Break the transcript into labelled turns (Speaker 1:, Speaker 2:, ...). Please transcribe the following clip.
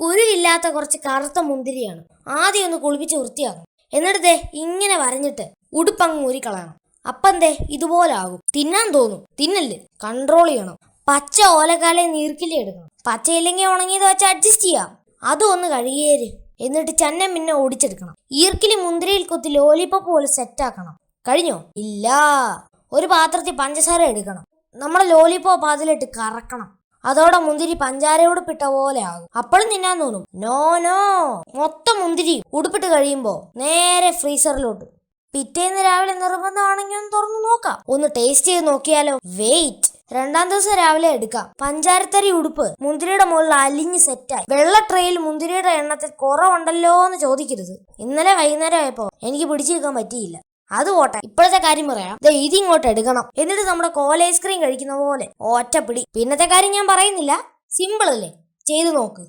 Speaker 1: കുരുവില്ലാത്ത കുറച്ച് കറുത്ത മുന്തിരിയാണ്. ആദ്യം ഒന്ന് കുളിപ്പിച്ച് വൃത്തിയാക്കണം എന്നിട്ട് ദേ ഇങ്ങനെ വരഞ്ഞിട്ട് ഉടുപ്പങ്ങ് ഊരിക്കളയണം. അപ്പം ദേ ഇതുപോലെ ആകും. തിന്നാൻ തോന്നും. തിന്നൽ കൺട്രോൾ ചെയ്യണം. പച്ച ഓലക്കാലെ നീർക്കിലി എടുക്കണം. പച്ചയില്ലെങ്കിൽ ഉണങ്ങിയത് വെച്ച് അഡ്ജസ്റ്റ് ചെയ്യാം. അതും ഒന്ന് കഴുകിയേര്. എന്നിട്ട് ചന്നം പിന്നെ ഓടിച്ചെടുക്കണം. ഈർക്കിലി മുന്തിരിയിൽ കൊത്തി ലോലിപ്പോപ്പ് പോലെ സെറ്റാക്കണം കഴിഞ്ഞോ? ഇല്ല. ഒരു പാത്രത്തിൽ പഞ്ചസാര എടുക്കണം. നമ്മുടെ ലോലിപ്പോപ്പ് അതിലിട്ട് കറക്കണം. അതോടെ മുന്തിരി പഞ്ചാര ഉടുപ്പിട്ട പോലെ ആകും. അപ്പോഴും തിന്നാൻ തോന്നും. No no. മൊത്തം മുന്തിരി ഉടുപ്പിട്ട് കഴിയുമ്പോ നേരെ ഫ്രീസറിലോട്ട്. പിറ്റേന്ന് രാവിലെ നിർബന്ധമാണെങ്കിൽ ഒന്ന് തുറന്നു നോക്കാം. ഒന്ന് ടേസ്റ്റ് ചെയ്ത് നോക്കിയാലോ? വെയിറ്റ് രണ്ടാം ദിവസം രാവിലെ എടുക്കാം. പഞ്ചാരത്തരി ഉടുപ്പ് മുന്തിരിയുടെ മുകളിൽ അലിഞ്ഞ് സെറ്റായി വെള്ള ട്രെയിൽ മുന്തിരിയുടെ എണ്ണത്തിൽ കുറവുണ്ടല്ലോ എന്ന് ചോദിക്കരുത്. ഇന്നലെ വൈകുന്നേരം ആയപ്പോ എനിക്ക് പിടിച്ചെടുക്കാൻ പറ്റിയില്ല. അത് പോട്ടെ. ഇപ്പോഴത്തെ കാര്യം പറയാം. ദേ ഇങ്ങോട്ട് എടുക്കണം. എന്നിട്ട് നമ്മുടെ കോല ഐസ്ക്രീം കഴിക്കുന്ന പോലെ. ഒറ്റപ്പിടി. പിന്നത്തെ കാര്യം ഞാൻ പറയുന്നില്ല. സിമ്പിൾ അല്ലേ? ചെയ്തു നോക്ക്.